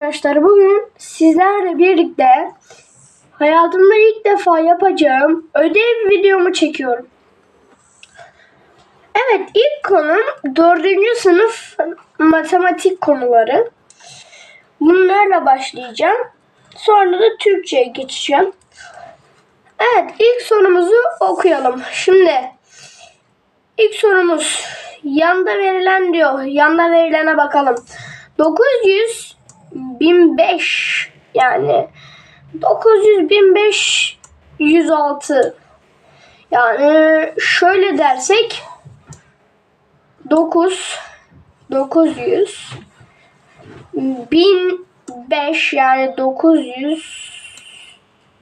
Arkadaşlar bugün sizlerle birlikte hayatımda ilk defa yapacağım ödev videomu çekiyorum. Evet ilk konum 4. sınıf matematik konuları. Bunlarla başlayacağım. Sonra da Türkçe'ye geçeceğim. Evet ilk sorumuzu okuyalım. Şimdi ilk sorumuz yanda verilen diyor. Yanda verilene bakalım. 900 1005 yani 900 1005 106 yani şöyle dersek 9 900 1005 yani 900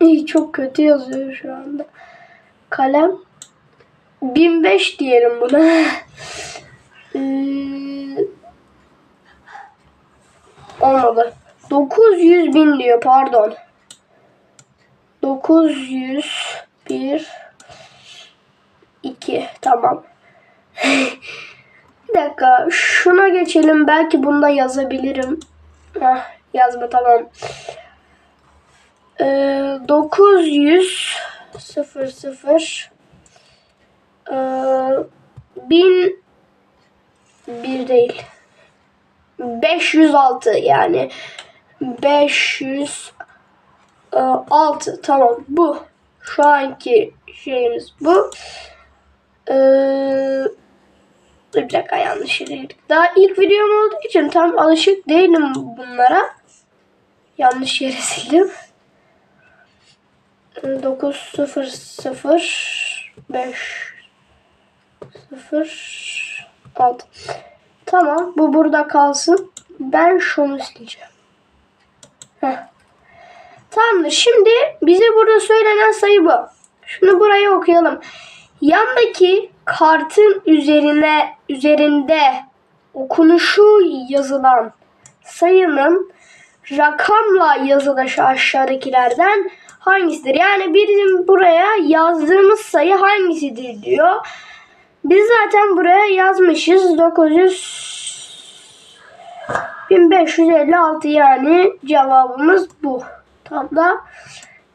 İyi, çok kötü yazıyor şu anda. Kalem 1005 diyelim buna. Ee, olmadı. 900 bin diyor pardon. 900 bir 2 tamam. bir dakika şuna geçelim belki bunda yazabilirim. Heh, yazma tamam. Ee, 900 0 0 ee, 1000 bir değil. 506 yani. 506 tamam. Bu şu anki şeyimiz bu. Ee, bir dakika yanlış yere. Daha ilk videom olduğu için tam alışık değilim bunlara. Yanlış yere sildim. 9 0 0 5 0 6 Tamam bu burada kalsın. Ben şunu sileceğim. Heh. Tamamdır. Şimdi bize burada söylenen sayı bu. Şunu buraya okuyalım. Yandaki kartın üzerine üzerinde okunuşu yazılan sayının rakamla yazılışı aşağıdakilerden hangisidir? Yani bizim buraya yazdığımız sayı hangisidir diyor. Biz zaten buraya yazmışız 900 1556 yani cevabımız bu. Tam da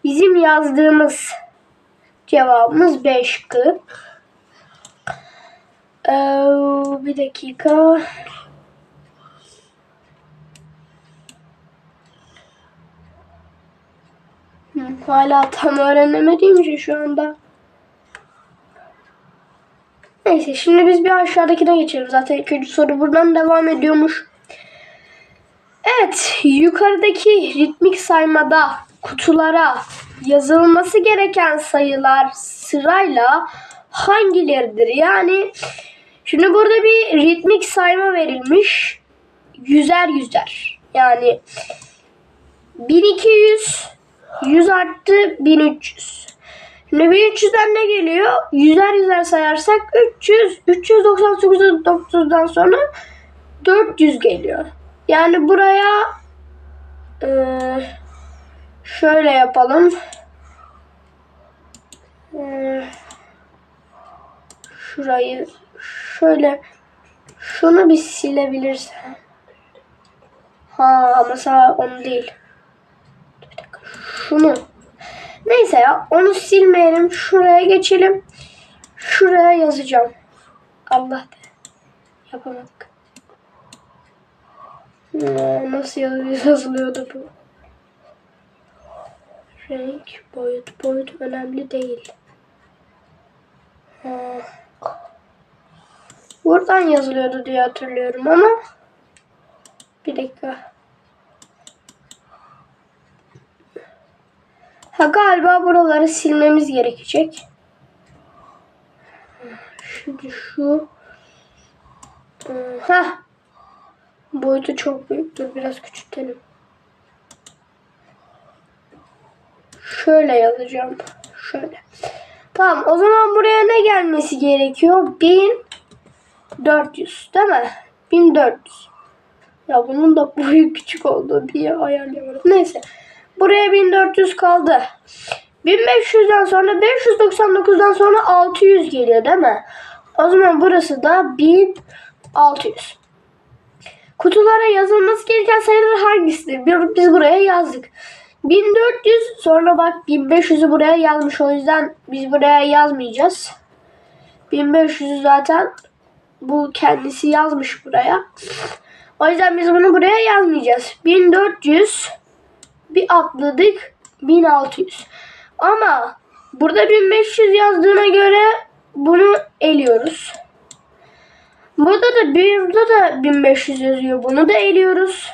bizim yazdığımız cevabımız 5 şıkkı. Ee, bir dakika. Hala tam öğrenemediğim için şu anda. Neyse şimdi biz bir aşağıdakine geçelim. Zaten ikinci soru buradan devam ediyormuş. Evet yukarıdaki ritmik saymada kutulara yazılması gereken sayılar sırayla hangileridir? Yani şimdi burada bir ritmik sayma verilmiş. Yüzer yüzer. Yani 1200 100 arttı 1300. Şimdi 1300'den ne geliyor? Yüzer yüzer sayarsak 300, 399'dan sonra 400 geliyor. Yani buraya eee, şöyle yapalım. Eee, şurayı şöyle şunu bir silebilirsen. Ha mesela onu değil. Bir. Şunu. Neyse ya onu silmeyelim. Şuraya geçelim. Şuraya yazacağım. Allah be. Yapamadık. Nasıl yaz- yazılıyordu bu? Renk, boyut. Boyut önemli değil. Buradan yazılıyordu diye hatırlıyorum ama bir dakika. Ha galiba buraları silmemiz gerekecek. Şimdi şu ha boyutu çok büyük. Dur biraz küçültelim. Şöyle yazacağım. Şöyle. Tamam o zaman buraya ne gelmesi gerekiyor? 1400 değil mi? 1400. Ya bunun da boyu küçük oldu. Bir ayarlayamadım. Neyse. Buraya 1400 kaldı. 1500'den sonra 599'dan sonra 600 geliyor değil mi? O zaman burası da 1600. Kutulara yazılması gereken sayılar hangisidir? Biz buraya yazdık. 1400 sonra bak 1500'ü buraya yazmış. O yüzden biz buraya yazmayacağız. 1500'ü zaten bu kendisi yazmış buraya. O yüzden biz bunu buraya yazmayacağız. 1400 bir atladık 1600. Ama burada 1500 yazdığına göre bunu eliyoruz. Burada da burada da 1500 yazıyor. Bunu da eliyoruz.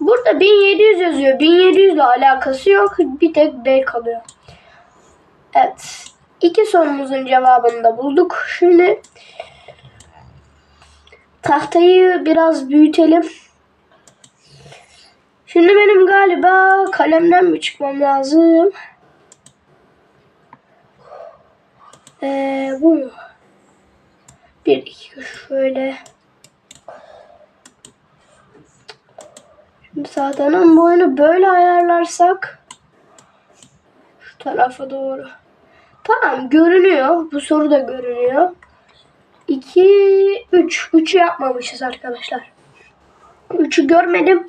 Burada 1700 yazıyor. 1700 ile alakası yok. Bir tek D kalıyor. Evet. İki sorumuzun cevabını da bulduk. Şimdi tahtayı biraz büyütelim. Şimdi benim galiba kalemden mi çıkmam lazım? Ee, bu mu? Bir iki şöyle. Şimdi tahtanın boyunu böyle ayarlarsak şu tarafa doğru. Tamam görünüyor. Bu soru da görünüyor. 2 3 3'ü yapmamışız arkadaşlar. 3'ü görmedim.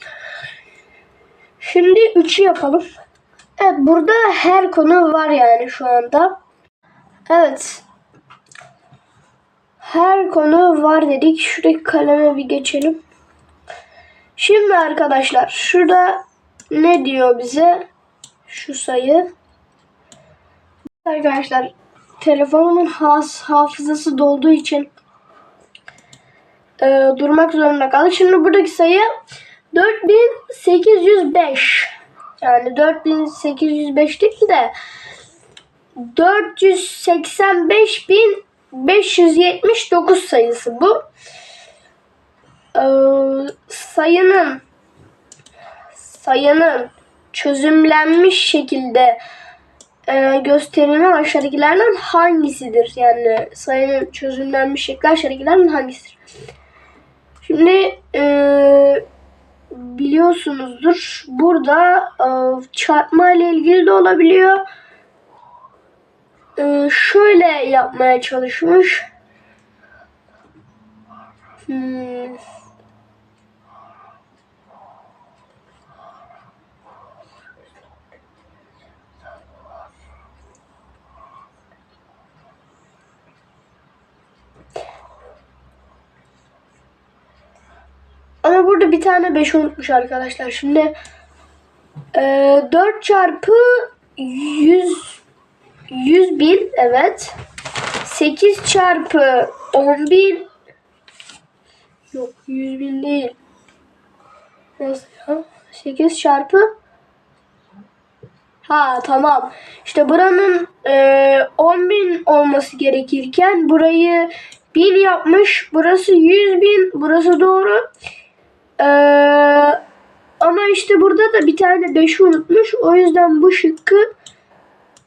Şimdi 3'ü yapalım. Evet burada her konu var yani şu anda. Evet. Her konu var dedik. Şuradaki kaleme bir geçelim. Şimdi arkadaşlar şurada ne diyor bize? Şu sayı. Arkadaşlar telefonumun has, hafızası dolduğu için e, durmak zorunda kaldı. Şimdi buradaki sayı 4805. Yani 4805 değil de 485.579 sayısı bu. Ee, sayının sayının çözümlenmiş şekilde e, gösterilen aşağıdakilerden hangisidir? Yani sayının çözümlenmiş şekli aşağıdakilerden hangisidir? Şimdi e, biliyorsunuzdur burada e, çarpma ile ilgili de olabiliyor. E, şöyle yapmaya çalışmış. Hmm. Ama burada bir tane 5 unutmuş arkadaşlar. Şimdi e, 4 çarpı 100 100 bin evet. 8 çarpı 10 bin yok 100 bin değil. Ya? 8 çarpı Ha tamam. İşte buranın e, 10 bin olması gerekirken burayı 1000 yapmış. Burası 100 bin. Burası doğru. Ee, ama işte burada da bir tane 5'i unutmuş. O yüzden bu şıkkı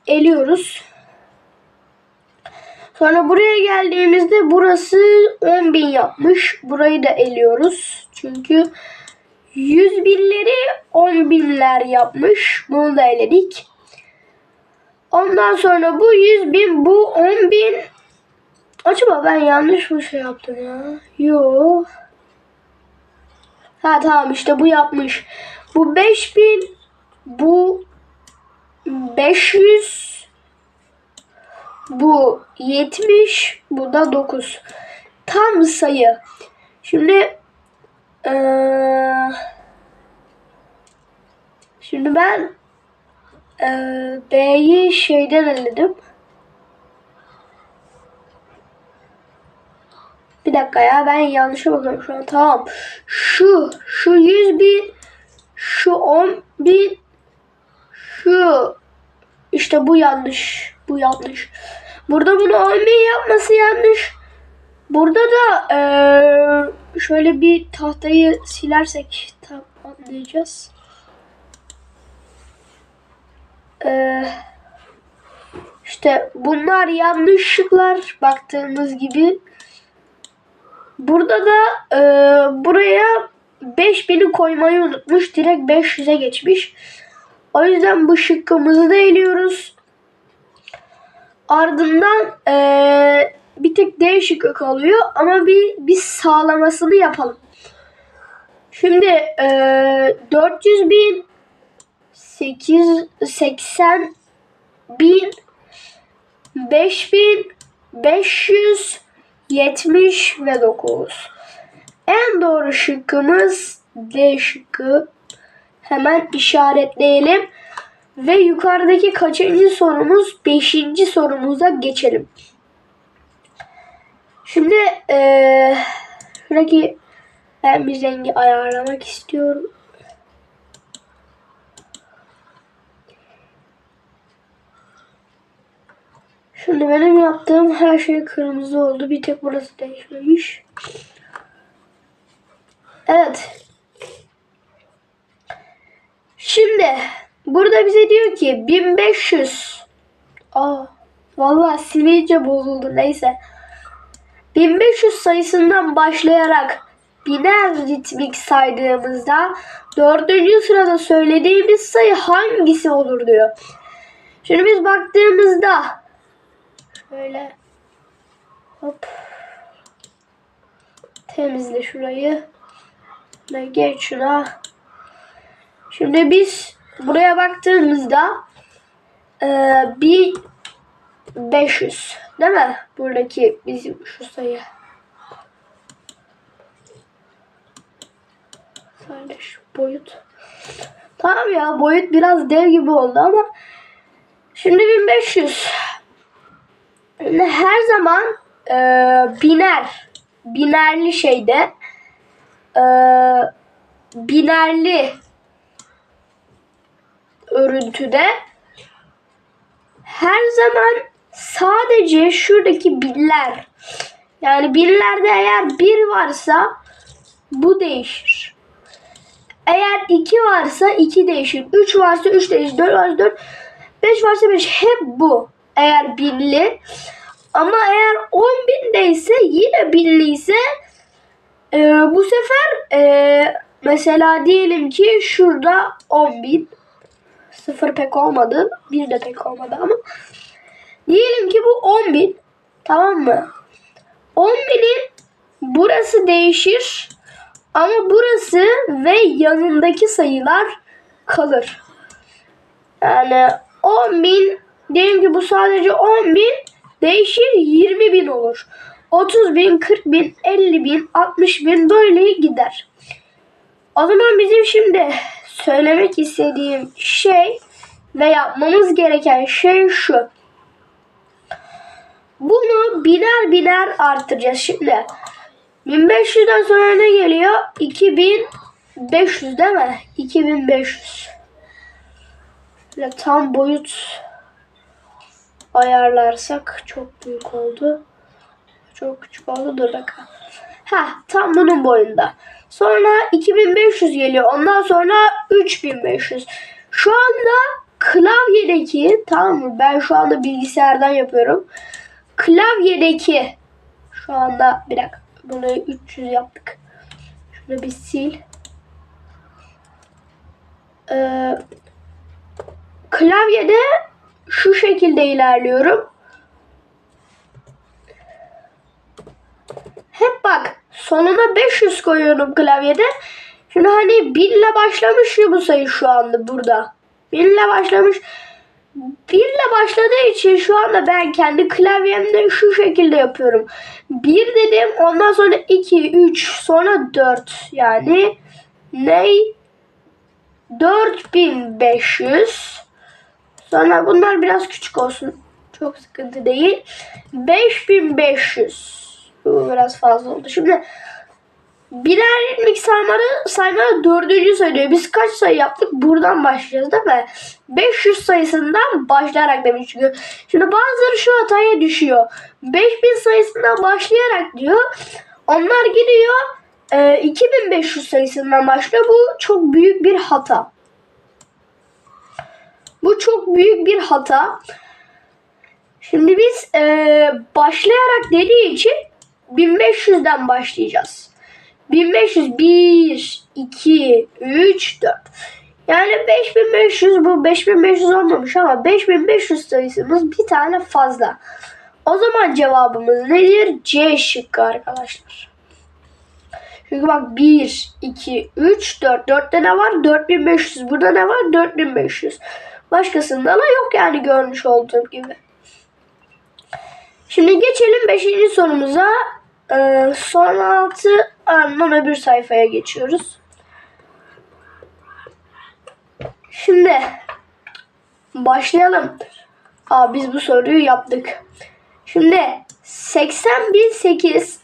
eliyoruz. Sonra buraya geldiğimizde burası 10.000 yapmış. Burayı da eliyoruz. Çünkü 100 binleri 10 binler yapmış. Bunu da eledik. Ondan sonra bu 100 bin, bu 10 bin. Acaba ben yanlış mı şey yaptım ya? Yok. Ha tamam işte bu yapmış. Bu 5000 bu 500 bu 70 bu da 9. Tam sayı. Şimdi ee, şimdi ben ee, B'yi şeyden eledim. Bir dakika ya ben yanlışa bakıyorum şu an. Tamam. Şu şu 100 bin şu 10 bin şu işte bu yanlış. Bu yanlış. Burada bunu 10 bin yapması yanlış. Burada da eee, şöyle bir tahtayı silersek tam anlayacağız. Eee işte bunlar yanlışlıklar baktığımız gibi. Burada da e, buraya 5000'i koymayı unutmuş. Direkt 500'e geçmiş. O yüzden bu şıkkımızı da eliyoruz. Ardından e, bir tek D şıkkı kalıyor. Ama bir, bir sağlamasını yapalım. Şimdi e, 400 bin 880 bin 5000 570 ve 9. En doğru şıkkımız D şıkkı. Hemen işaretleyelim. Ve yukarıdaki kaçıncı sorumuz? Beşinci sorumuza geçelim. Şimdi eee şuradaki ben bir rengi ayarlamak istiyorum. Şimdi benim yaptığım her şey kırmızı oldu. Bir tek burası değişmemiş. Evet. Şimdi burada bize diyor ki 1500. Aa, vallahi sivilce bozuldu. Neyse. 1500 sayısından başlayarak biner ritmik saydığımızda dördüncü sırada söylediğimiz sayı hangisi olur diyor. Şimdi biz baktığımızda şöyle hop temizle şurayı ve geç şuna. Şimdi biz buraya baktığımızda eee 1500 değil mi? Buradaki bizim şu sayı. Sadece boyut. Tamam ya boyut biraz dev gibi oldu ama şimdi 1500. Her zaman e, biner binerli şeyde e, binerli örüntüde her zaman sadece şuradaki binler yani binlerde eğer bir varsa bu değişir. Eğer 2 varsa 2 değişir. 3 varsa 3 değişir. 4 varsa 4. 5 varsa 5. Hep bu. Eğer binli. Ama eğer 10 bindeyse yine binli ise e, bu sefer e, mesela diyelim ki şurada 10 bin. Sıfır pek olmadı. Bir de pek olmadı ama. Diyelim ki bu 10 bin. Tamam mı? 10 binin burası değişir. Ama burası ve yanındaki sayılar kalır. Yani 10 bin diyelim ki bu sadece 10 bin değişir 20 bin olur. 30 bin, 40 bin, 50 bin, 60 bin böyle gider. O zaman bizim şimdi söylemek istediğim şey ve yapmamız gereken şey şu. Bunu biner biner arttıracağız. Şimdi 1500'den sonra ne geliyor? 2500 değil mi? 2500. Böyle tam boyut ayarlarsak çok büyük oldu. Çok küçük oldu. Dur bakalım. Ha tam bunun boyunda. Sonra 2500 geliyor. Ondan sonra 3500. Şu anda klavyedeki tamam mı? Ben şu anda bilgisayardan yapıyorum. Klavyedeki şu anda bir dakika. Burayı 300 yaptık. Şunu bir sil. Ee, klavyede şu şekilde ilerliyorum. Hep bak sonuna 500 koyuyorum klavyede. Şimdi hani 1000 ile başlamış ya bu sayı şu anda burada. 1000 ile başlamış. 1 ile başladığı için şu anda ben kendi klavyemde şu şekilde yapıyorum. 1 dedim ondan sonra 2, 3 sonra 4 yani ney? 4500 sonra bunlar biraz küçük olsun. Çok sıkıntı değil. 5500 bu biraz fazla oldu. Şimdi birer ritmik saymaları, saymaları dördüncü sayılıyor. Biz kaç sayı yaptık? Buradan başlayacağız değil mi? 500 sayısından başlayarak demiş çünkü. Şimdi bazıları şu hataya düşüyor. 5000 sayısından başlayarak diyor. Onlar gidiyor e, 2500 sayısından başlıyor. Bu çok büyük bir hata. Bu çok büyük bir hata. Şimdi biz e, başlayarak dediği için 1500'den başlayacağız. 1500 1 2 3 4. Yani 5500 bu 5500 olmamış ama 5500 sayısımız bir tane fazla. O zaman cevabımız nedir? C şıkkı arkadaşlar. Çünkü bak 1, 2, 3, 4. 4'te ne var? 4500. Burada ne var? 4500. Başkasında da yok yani görmüş olduğum gibi. Şimdi geçelim 5. sorumuza. Ee, son 6 ardından öbür sayfaya geçiyoruz. Şimdi başlayalım. Aa, biz bu soruyu yaptık. Şimdi 80.008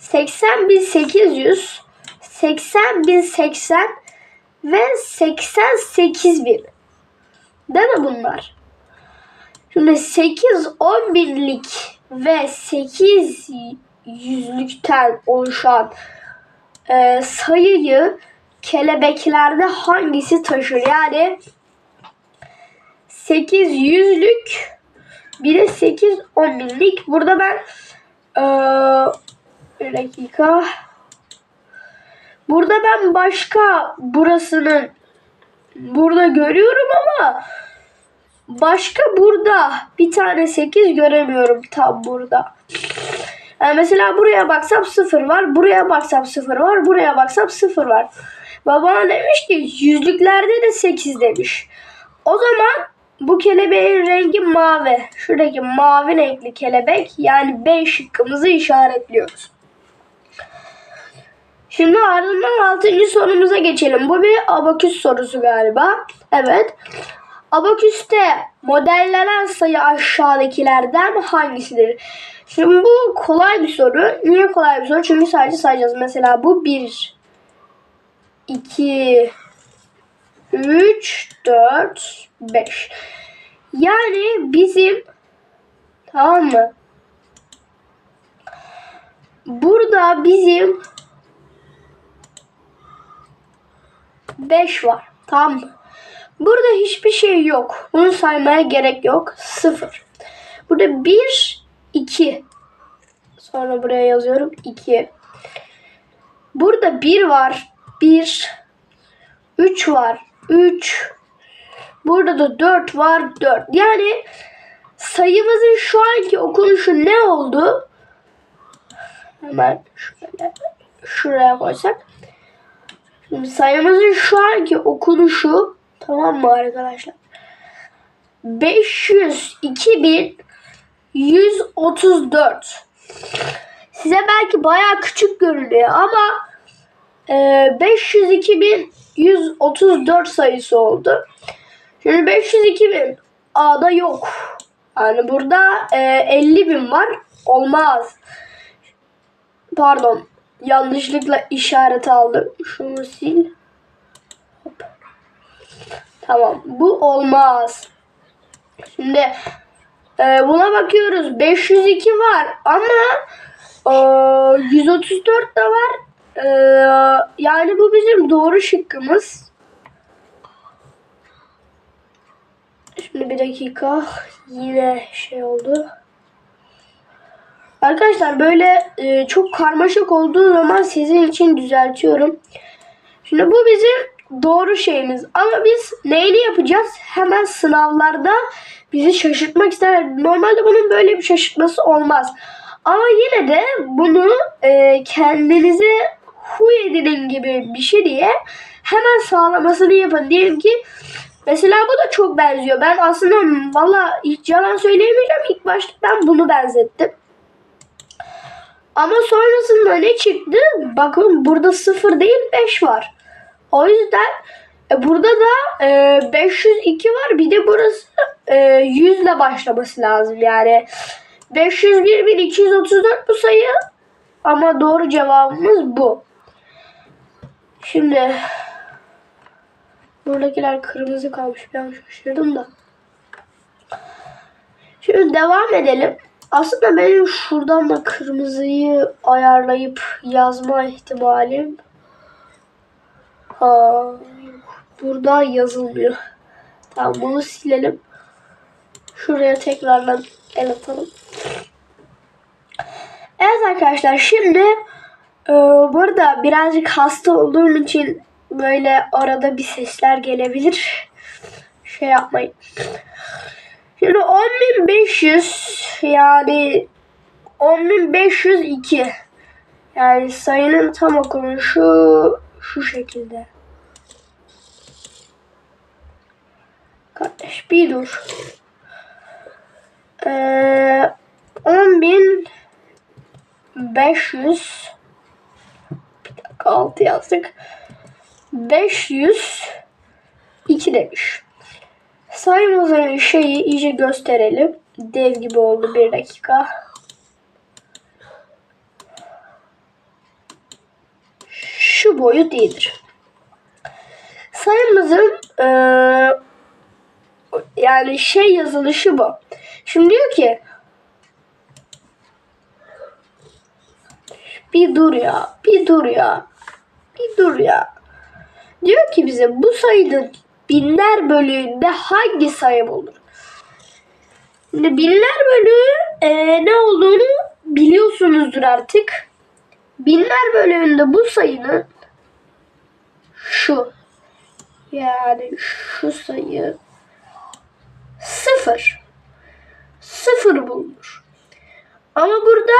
80.800 80.080 ve 88.000 Değil mi bunlar? Şimdi 8 10 binlik ve 8 yüzlükten oluşan e, sayıyı kelebeklerde hangisi taşır? Yani 8 yüzlük bir de 8 10 binlik. Burada ben e, bir dakika. Burada ben başka burasının burada görüyorum ama başka burada bir tane 8 göremiyorum tam burada. Yani mesela buraya baksam 0 var, buraya baksam 0 var, buraya baksam 0 var. Babana demiş ki yüzlüklerde de 8 demiş. O zaman bu kelebeğin rengi mavi. Şuradaki mavi renkli kelebek yani B şıkkımızı işaretliyoruz. Şimdi ardından 6. sorumuza geçelim. Bu bir abaküs sorusu galiba. Evet. Abaküste modellenen sayı aşağıdakilerden hangisidir? Şimdi bu kolay bir soru. Niye kolay bir soru? Çünkü sadece sayacağız. Mesela bu 1, 2, 3, 4, 5. Yani bizim tamam mı? Burada bizim 5 var. Tamam mı? Burada hiçbir şey yok. Bunu saymaya gerek yok. 0. Burada 1, 2. Sonra buraya yazıyorum 2. Burada 1 var. 1. 3 var. 3. Burada da 4 var. 4. Yani sayımızın şu anki okunuşu ne oldu? Hemen şöyle şuraya koysak. Şimdi sayımızın şu anki okunuşu tamam mı arkadaşlar? 500 2134 Size belki baya küçük görünüyor ama e, 502 134 sayısı oldu. Şimdi 502 bin A'da yok. Yani burada e, 50 bin var. Olmaz. Pardon. Yanlışlıkla işaret aldım. Şunu sil. Tamam. Bu olmaz. Şimdi e, buna bakıyoruz. 502 var ama e, 134 da var. E, yani bu bizim doğru şıkkımız. Şimdi bir dakika. Yine şey oldu. Arkadaşlar böyle e, çok karmaşık olduğu zaman sizin için düzeltiyorum. Şimdi bu bizim doğru şeyimiz. Ama biz neyini yapacağız? Hemen sınavlarda bizi şaşırtmak ister. Normalde bunun böyle bir şaşırtması olmaz. Ama yine de bunu e, kendinize huy edinin gibi bir şey diye hemen sağlamasını yapın. Diyelim ki mesela bu da çok benziyor. Ben aslında valla hiç yalan söyleyemeyeceğim. İlk başta ben bunu benzettim. Ama sonrasında ne çıktı? Bakın burada 0 değil 5 var. O yüzden e, burada da e, 502 var. Bir de burası e, 100 ile başlaması lazım. Yani 501.234 bu sayı. Ama doğru cevabımız bu. Şimdi buradakiler kırmızı kalmış. Ben şaşırdım da. Şimdi devam edelim. Aslında benim şuradan da kırmızıyı ayarlayıp yazma ihtimalim burada yazılmıyor. Tamam bunu silelim. Şuraya tekrardan el atalım. Evet arkadaşlar şimdi e, burada birazcık hasta olduğum için böyle arada bir sesler gelebilir. Şey yapmayın. Şimdi 10.500 yani 10.502 Yani sayının tam okunuşu şu şekilde. Kardeş bir dur. Ee, 10.500 bir dakika altı yazdık. 500 2 demiş. Sayımızın şeyi iyice gösterelim. Dev gibi oldu bir dakika. Şu boyut iyidir. Sayımızın eee, yani şey yazılışı bu. Şimdi diyor ki bir dur ya, bir dur ya, bir dur ya. Diyor ki bize bu sayının binler bölüğünde hangi sayı bulunur? Şimdi binler bölüğü eee, ne olduğunu biliyorsunuzdur artık. Binler bölüğünde bu sayının şu yani şu sayı sıfır sıfır bulunur. Ama burada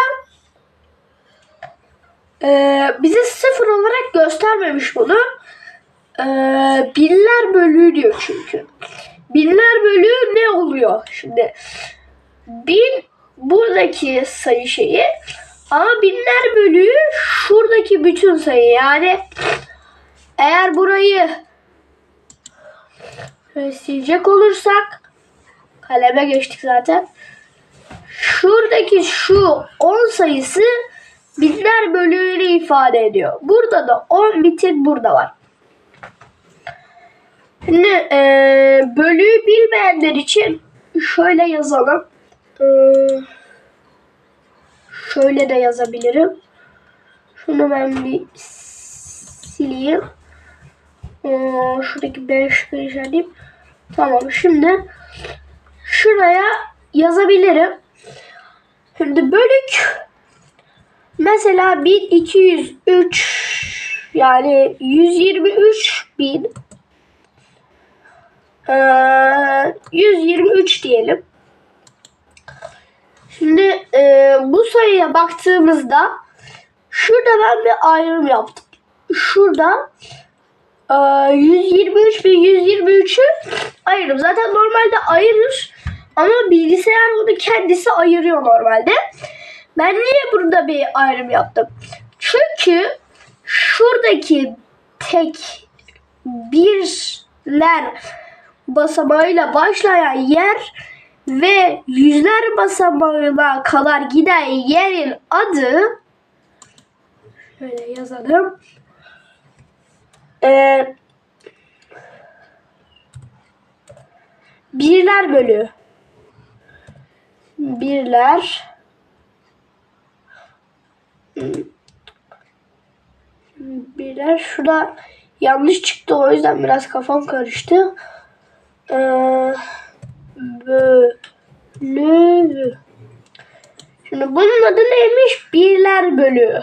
eee, bize sıfır olarak göstermemiş bunu. Eee, binler bölüğü diyor çünkü. Binler bölüğü ne oluyor? Şimdi bin buradaki sayı şeyi ama binler bölüğü şuradaki bütün sayı yani eğer burayı silecek olursak kaleme geçtik zaten. Şuradaki şu 10 sayısı binler bölüğünü ifade ediyor. Burada da 10 bitin burada var. Şimdi eee bölüğü bilmeyenler için şöyle yazalım. Eee, şöyle de yazabilirim. Şunu ben bir sileyim. Ee, şuradaki 5 işaretleyeyim. Tamam şimdi şuraya yazabilirim. Şimdi bölük mesela 1203 yani 123 bin ee, 123 diyelim. Şimdi e, bu sayıya baktığımızda şurada ben bir ayrım yaptım. Şurada 123 ve 123'ü ayırdım. Zaten normalde ayırır ama bilgisayar bunu kendisi ayırıyor normalde. Ben niye burada bir ayrım yaptım? Çünkü şuradaki tek birler basamağıyla başlayan yer ve yüzler basamağına kadar giden yerin adı şöyle yazalım. Ee, birler bölü birler birler şurada yanlış çıktı o yüzden biraz kafam karıştı. Ee, bölü. Şimdi bunun adı neymiş? Birler bölü.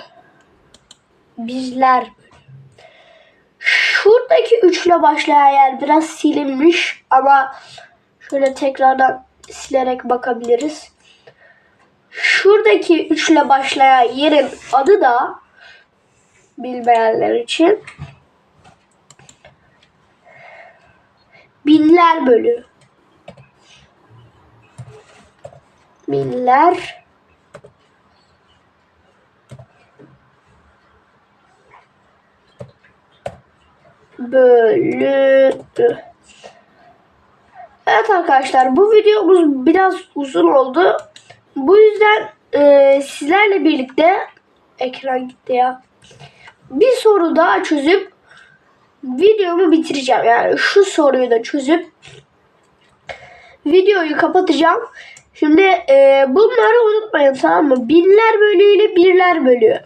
Bizler. Şuradaki üçle başlayan yer biraz silinmiş ama şöyle tekrardan silerek bakabiliriz. Şuradaki üçle başlayan yerin adı da bilmeyenler için binler bölü. Binler bölü. Evet arkadaşlar bu videomuz biraz uzun oldu. Bu yüzden e, sizlerle birlikte ekran gitti ya. Bir soru daha çözüp videomu bitireceğim. Yani şu soruyu da çözüp videoyu kapatacağım. Şimdi e, bunları unutmayın tamam mı? Binler bölüğüyle birler bölüğü.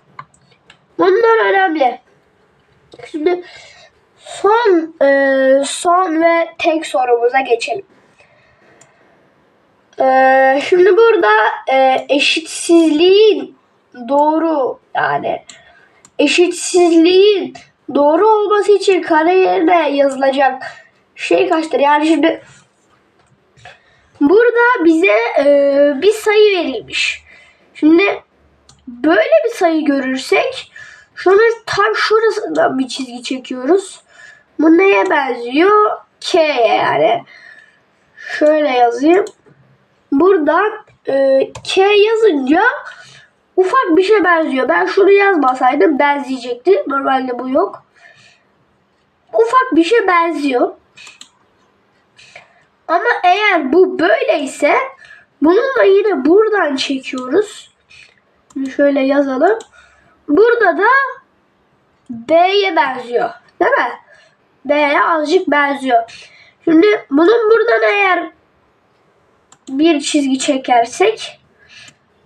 Bunlar önemli. Şimdi son e, son ve tek sorumuza geçelim. E, şimdi burada e, eşitsizliğin doğru yani eşitsizliğin doğru olması için kare yazılacak şey kaçtır? Yani şimdi burada bize e, bir sayı verilmiş. Şimdi böyle bir sayı görürsek şunu tam şurasından bir çizgi çekiyoruz. Bu neye benziyor? K'ye yani. Şöyle yazayım. Buradan e, K yazınca ufak bir şey benziyor. Ben şunu yazmasaydım benzeyecekti. Normalde bu yok. Ufak bir şey benziyor. Ama eğer bu böyleyse bununla yine buradan çekiyoruz. Şöyle yazalım. Burada da B'ye benziyor. Değil mi? B'ye azıcık benziyor. Şimdi bunun buradan eğer bir çizgi çekersek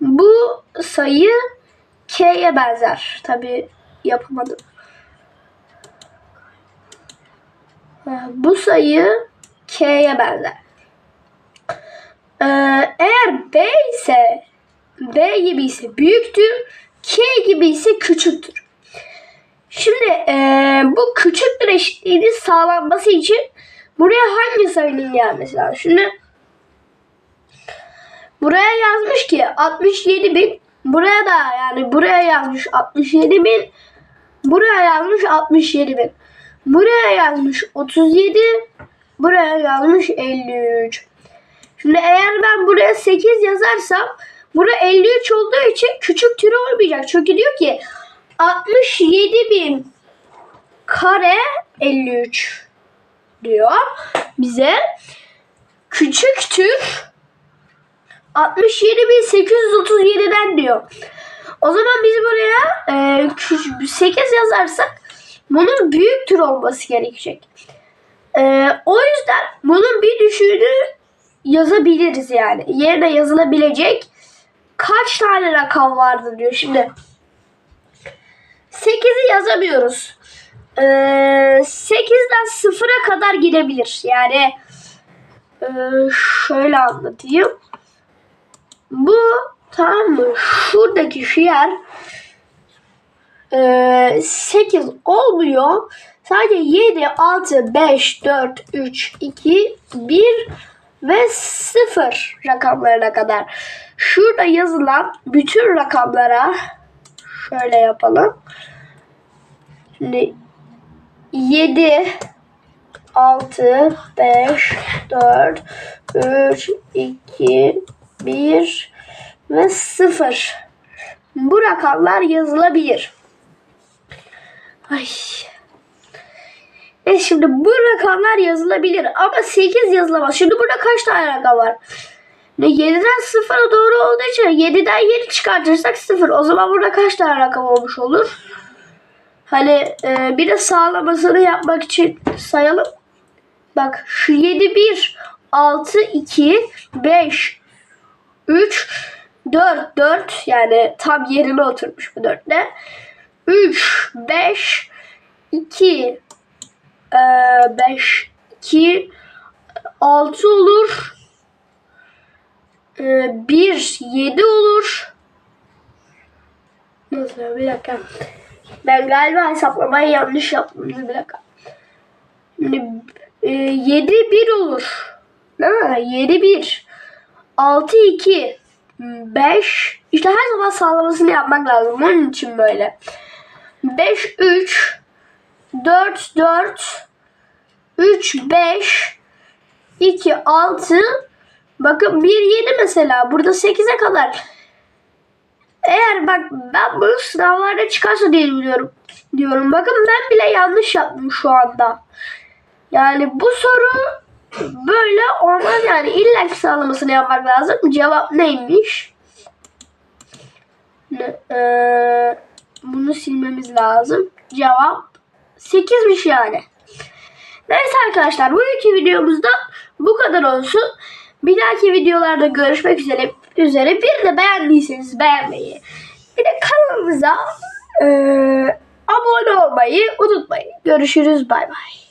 bu sayı K'ye benzer. Tabi yapamadım. Ha, Bu sayı K'ye benzer. Ee, eğer B ise B gibi ise büyüktür, K gibi ise küçüktür. Şimdi eee, bu küçüktür eşitliğinin sağlanması için buraya hangi sayının gelmesi lazım? Şimdi buraya yazmış ki 67 bin. Buraya da yani buraya yazmış 67 bin. Buraya yazmış 67 bin. Buraya yazmış 37. Buraya yazmış 53. Şimdi eğer ben buraya 8 yazarsam bura 53 olduğu için küçük türü olmayacak. Çünkü diyor ki 67 bin kare 53 diyor bize. Küçük tür 67.837'den diyor. O zaman biz buraya e, küç- 8 yazarsak bunun büyük tür olması gerekecek. E, o yüzden bunun bir düşüğünü yazabiliriz yani. Yerine yazılabilecek kaç tane rakam vardır diyor. Şimdi 8'i yazamıyoruz. Ee, 8'den 0'a kadar gidebilir. Yani e, şöyle anlatayım. Bu tamam mı? Şuradaki şu yer e, 8 olmuyor. Sadece 7, 6, 5, 4, 3, 2, 1 ve 0 rakamlarına kadar. Şurada yazılan bütün rakamlara şöyle yapalım. Şimdi 7 6 5 4 3 2 1 ve 0. Bu rakamlar yazılabilir. Ay. E şimdi bu rakamlar yazılabilir ama 8 yazılamaz. Şimdi burada kaç tane rakam var? Ve 7'den 0'a doğru olduğu için 7'den 7 çıkartırsak 0. O zaman burada kaç tane rakam olmuş olur? Hani e, bir de sağlamasını yapmak için sayalım. Bak şu 7 1 6 2 5 3 4 4 yani tam yerine oturmuş bu dörtle. 3 5 2 5 2 6 olur. 1 7 olur. Nasıl bir dakika. Ben galiba hesaplamayı yanlış yaptım. Bir dakika. Şimdi e, 7 1 olur. Ha, 7 1 6 2 5 işte her zaman sağlamasını yapmak lazım. Onun için böyle. 5 3 4 4 3 5 2 6 Bakın 1 7 mesela. Burada 8'e kadar. Eğer bak ben bunu sınavlarda çıkarsa diye biliyorum. Diyorum. Bakın ben bile yanlış yaptım şu anda. Yani bu soru böyle olmaz yani. İlla ki sağlamasını yapmak lazım. Cevap neymiş? Ne, eee, bunu silmemiz lazım. Cevap 8'miş yani. Neyse arkadaşlar bugünkü videomuzda bu kadar olsun. Bir dahaki videolarda görüşmek üzere. üzere. Bir de beğendiyseniz beğenmeyi. Bir de kanalımıza eee, abone olmayı unutmayın. Görüşürüz. Bay bay.